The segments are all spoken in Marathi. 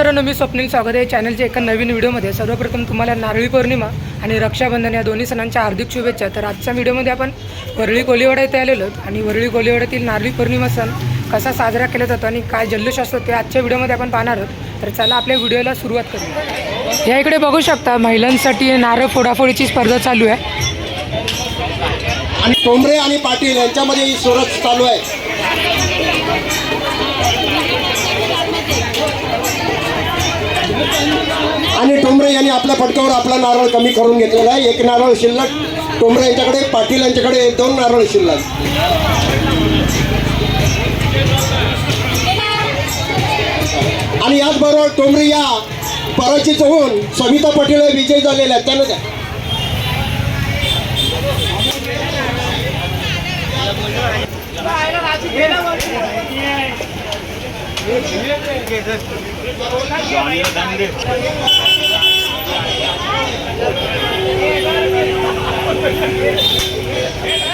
मित्रांनो मी स्वप्नील स्वागत आहे चॅनलच्या एका नवीन व्हिडिओमध्ये. सर्वप्रथम तुम्हाला नारळी पौर्णिमा आणि रक्षाबंधन या दोन्ही सणांच्या हार्दिक शुभेच्छा. तर आजच्या व्हिडिओमध्ये आपण वरळी कोलिवाडा येथे आलेलो आणि वरळी कोलिवाड्यातील नारळी पौर्णिमा सण कसा साजरा केला जातो आणि काय जल्लोष असतो ते आजच्या व्हिडिओमध्ये आपण पाहणार आहोत. तर चला आपल्या व्हिडिओला सुरुवात करूया. या इकडे बघू शकता महिलांसाठी नारळ फोडाफोडीची स्पर्धा चालू आहे. आणि टोंबरे आणि पाटील यांच्यामध्ये ही सोरत चालू आहे. आपल्या फटकावर आपला नारळ कमी करून घेतलेला आहे. एक नारळ शिल्लक टोमरे यांच्याकडे पाटील यांच्याकडे दोन नारळ शिल्लक. आणि याचबरोबर टोमरे या पराचित होऊन सविता पाटील विजय विजयी आहेत. त्यानं द्या.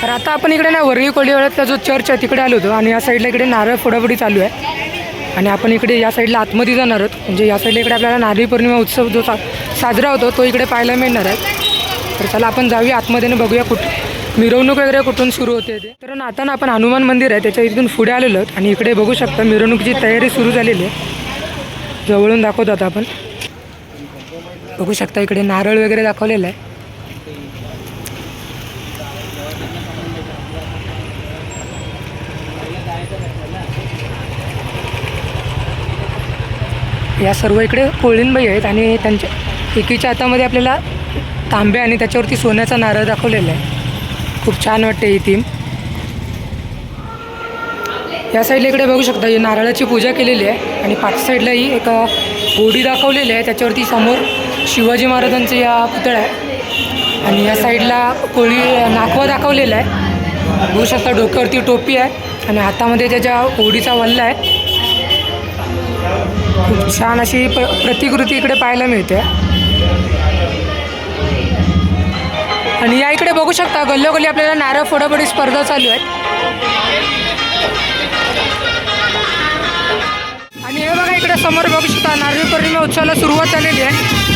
तर आता आपण इकडे ना वरळी कोलिवाड्यातला जो चर्च आहे तिकडे आलो होतो. आणि या साईडला इकडे नारळ फोडाफोडी चालू आहे. आणि आपण इकडे या साईडला आतमध्ये जाणार आहोत. म्हणजे या साईडला इकडे आपल्याला नारळी पौर्णिमा उत्सव जो सा साजरा होतो तो इकडे पाहायला मिळणार आहे. तर चला आपण जाऊया आतमध्ये आणि बघूया कुठं मिरवणूक वगैरे कुठून सुरू होते ते. तर आता ना आपण हनुमान मंदिर आहे त्याच्या इथून पुढे आलेलो आहोत. आणि इकडे बघू शकता मिरवणुकीची तयारी सुरू झालेली आहे. जवळून दाखवतो आता आपण. बघू शकता इकडे नारळ वगैरे दाखवलेलं आहे. या सर्व इकडे कोळींबाई आहेत आणि त्यांच्या एकीच्या हातामध्ये आपल्याला तांबे आणि त्याच्यावरती सोन्याचा नारळ दाखवलेला आहे. खूप छान वाटते ही थीम या साईडला इकडे बघू शकता ही नारळाची पूजा केलेली आहे आणि पाच साईडला ही एक होडी दाखवलेली आहे. त्याच्यावरती समोर शिवाजी महाराजांचं या पुतळा आहे. आणि या साईडला कोळी नाकवा दाखवलेला आहे. बघू शकता डोक्यावरती टोपी आहे आणि हातामध्ये त्याच्या होडीचा वल्ला आहे. खूप छान अशी प्र प्रतिकृती इकडे पाहायला मिळते. आणि या इकडे बघू शकता गल्लोगल्ली आपल्याला नारळ फोडाफोडी स्पर्धा चालू आहेत. आणि हे बघा इकडे समोर बघू शकता नारळी पौर्णिमा उत्सवाला सुरुवात झालेली आहे.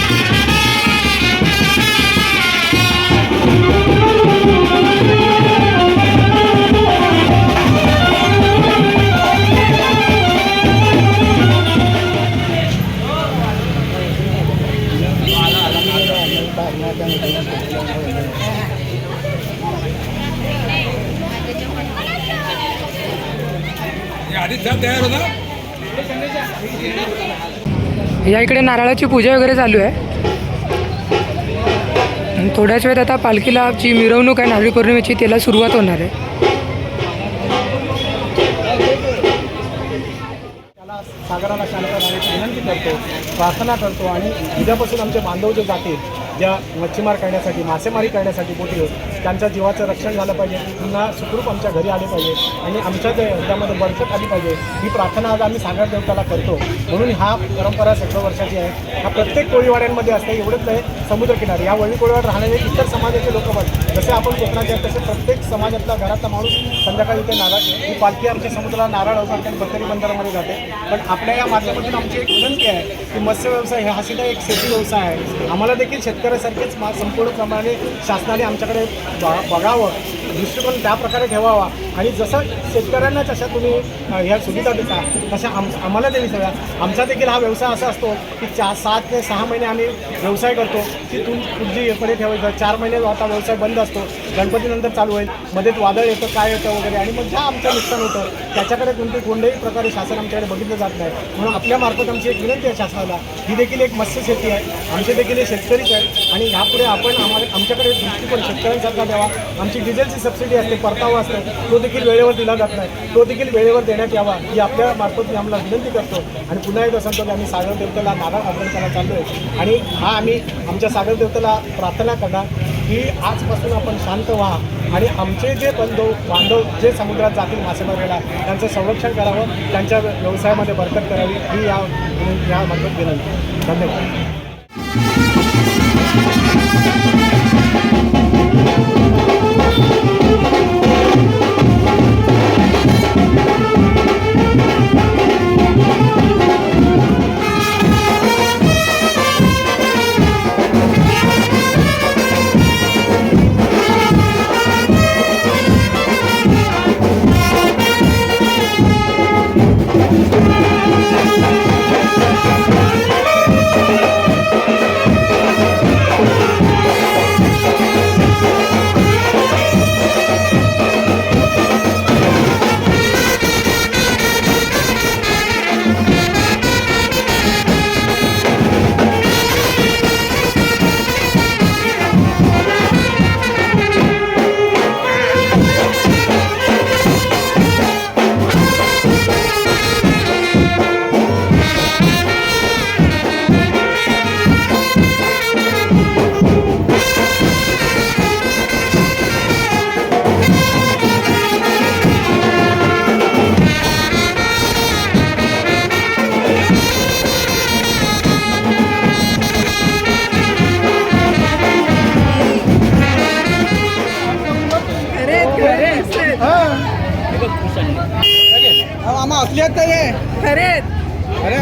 या इकडे नारळाची पूजा वगैरे चालू आहे. आणि थोड्याच वेळात आता पालखीला जी मिरवणूक आहे नारळी पौर्णिमेची त्याला सुरुवात होणार आहे. सागराला शांत राहण्याची विनंती करतो प्रार्थना करतो आणि उद्यापासून आमचे बांधव जे जातील ज्या मच्छीमार करण्यासाठी मासेमारी करण्यासाठी बोटी होत त्यांच्या जीवाचं रक्षण झालं पाहिजे. पुन्हा सुखरूप आमच्या घरी आले पाहिजे आणि आमच्या त्यामध्ये बरकत आली पाहिजे. ही प्रार्थना आज आम्ही सागर देवताला करतो. म्हणून हा परंपरा सतरा वर्षाची आहे. हा प्रत्येक कोळीवाड्यांमध्ये असते एवढंच नाही समुद्रकिनारी या वळी कोळीवाड राहणारे इतर समाजाचे लोक पण जसे आपण कोकणात आहेत तसे प्रत्येक समाजातला घरातला माणूस संध्याकाळी इथे नारळ ही पालखी आमच्या समुद्राला नारळ अवघड आणि बकरी बंदरामध्ये जाते. पण आपल्या या माध्यमातून आमची एक विनंती आहे की मत्स्य व्यवसाय हा सुद्धा एक शेती व्यवसाय आहे. आम्हाला देखील शेतकऱ्यासारखेच मा संपूर्ण प्रमाणे शासनाने आमच्याकडे बघावं. दृष्टिकोन त्या प्रकारे ठेवावा. आणि जसं शेतकऱ्यांना जशा तुम्ही ह्या सुविधा देता तशा आम आम्हाला देवी सगळ्या. आमचा देखील हा व्यवसाय असा असतो की चार सात ते सहा महिने आम्ही व्यवसाय करतो. की तुमची एकडे ठेवायचं. चार महिने आता व्यवसाय बंद असतो गणपतीनंतर चालू होईल. मध्येच वादळ येतं काय येतं वगैरे. आणि मग ज्या आमचं नुकसान होतं त्याच्याकडे कोणते कोणत्याही प्रकारे शासन आमच्याकडे बघितलं जात नाही. म्हणून आपल्यामार्फत आमची एक विनंती आहे शासनाला. ही देखील एक मत्स्य शेती आहे. आमचे देखील हे शेतकरीच आहेत. आणि ह्यापुढे आपण आम्हाला आमच्याकडे दृष्टिकोन शेतकऱ्यांसारखा द्यावा. आमची डिझेलची सबसिडी असते परतावा असतो तो देखील वेळेवर दिला जात नाही. तो देखील वेळेवर देण्यात यावा ही आपल्या मार्फत मी आम्हाला विनंती करतो. आणि पुन्हा एकदा सांगतो की आम्ही सागर देवतेला नारळ अर्पण करायला चाललो आहे आणि हा आम्ही आमच्या सागर देवतेला प्रार्थना करणार की आजपासून आपण शांत व्हा. आणि आमचे जे बंधू बांधव जे समुद्रात जातील मासेमारीला त्यांचं संरक्षण करावं त्यांच्या व्यवसायामध्ये बरकत करावी ही या या मार्फत विनंती. धन्यवाद. आम्हा असली आहेत. ते खरेच अरे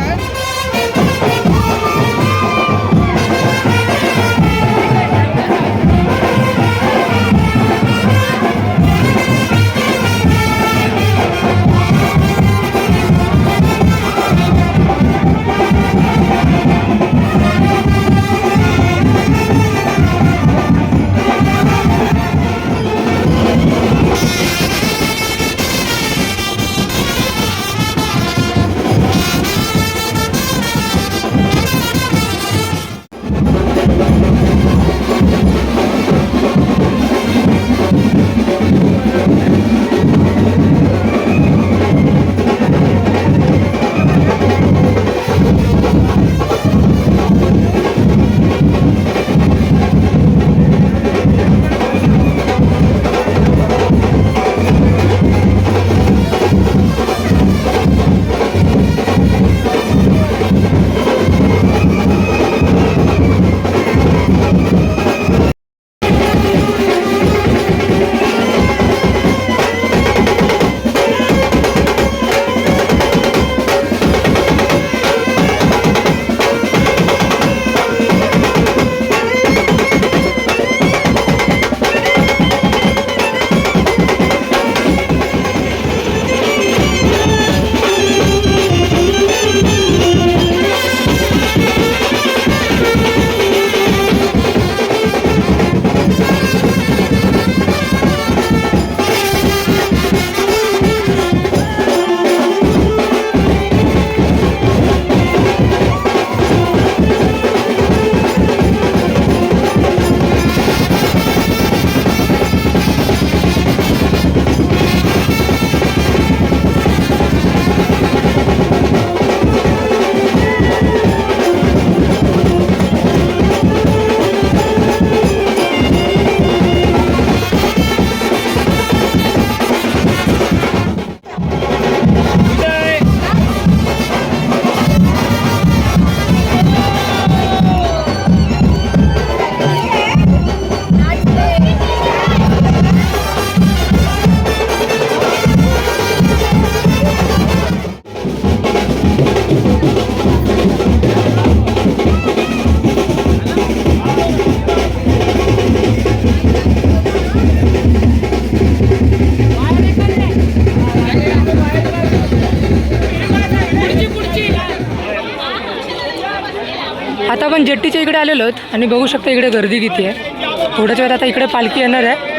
आता आपण जेट्टीच्या इकडे आलेलो आहोत आणि बघू शकता इकडे गर्दी किती आहे. थोड्याच वेळात आता इकडे पालखी येणार आहे.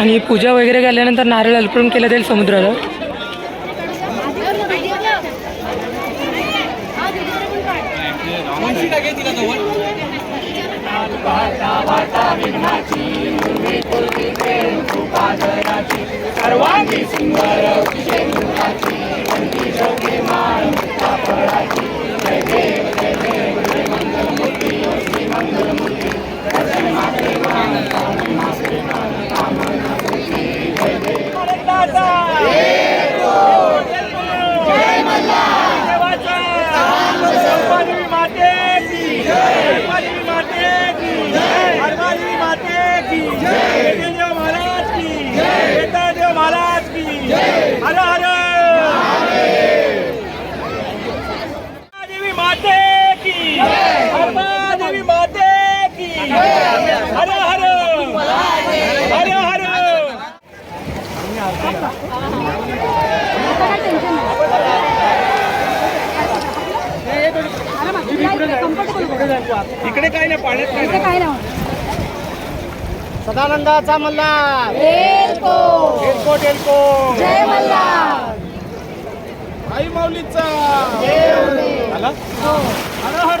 आणि पूजा वगैरे केल्यानंतर नारळ अर्पण केलं जाईल समुद्राला. महाराज की हर हर देवी माते की देवी माते की हर हर हर हर इकडे काय नाही पाण्यात काय सदानंदाचा मल्हार एलको एलको आई माऊलीचा. आला? हर हर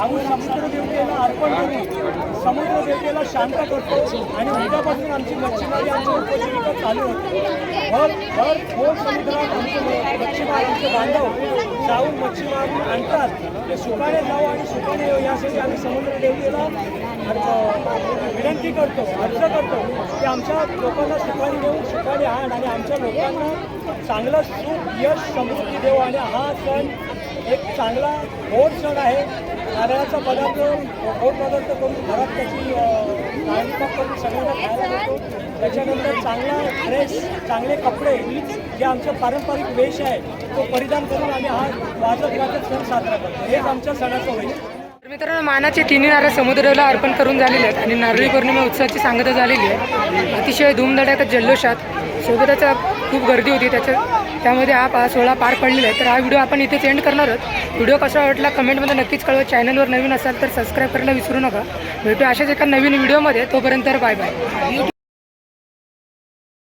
आम्ही समुद्र देवतेला अर्पण करून समुद्र देवतेला शांत करतो आणि उद्यापासून आमची मच्छीमारी आमची उपजीविका चालू होते. भर भर खोल समुद्रात आमचे म- मच्छीमार आमचे बांधव जाऊन मच्छीमार आणतात. ते सुकाने जाऊ आणि सुकाने येऊ यासाठी आम्ही समुद्र देवतेला विनंती करतो अर्ज करतो की आमच्या लोकांना सुपारी देऊन सुपारी आण आणि आमच्या लोकांना चांगलं सुख यश समृद्धी देऊ. आणि हा सण एक चांगला गोड सण आहे. नारळाचा पदार्थ गोड पदार्थ करून घरात त्याची नारळीपाक करून सगळ्यांना खायला देतो त्याच्यानंतर चांगला ड्रेस चांगले कपडे जे आमचं पारंपरिक वेश आहे तो परिधान करून आम्ही हा वाजत वाजत सण साजरा करतो. हेच आमच्या सणाचं होईल मित्रांनो मानाचे तिन्ही नारळ समुद्राला अर्पण करून झालेले आहेत आणि नारळी पौर्णिमा उत्सवाची सांगता झालेली आहे. अतिशय धूमधडाक्यात जल्लोषात सोबतच खूप गर्दी होती त्याच्या त्यामध्ये हा पा सोहळा पार पडलेला आहे. तर हा व्हिडिओ आपण इथेच एंड करणार आहोत. व्हिडिओ कसा वाटला कमेंटमध्ये नक्कीच कळवा. चॅनलवर नवीन असाल तर सबस्क्राईब करायला विसरू नका. भेटू अशाच एका नवीन व्हिडिओमध्ये. तोपर्यंत बाय बाय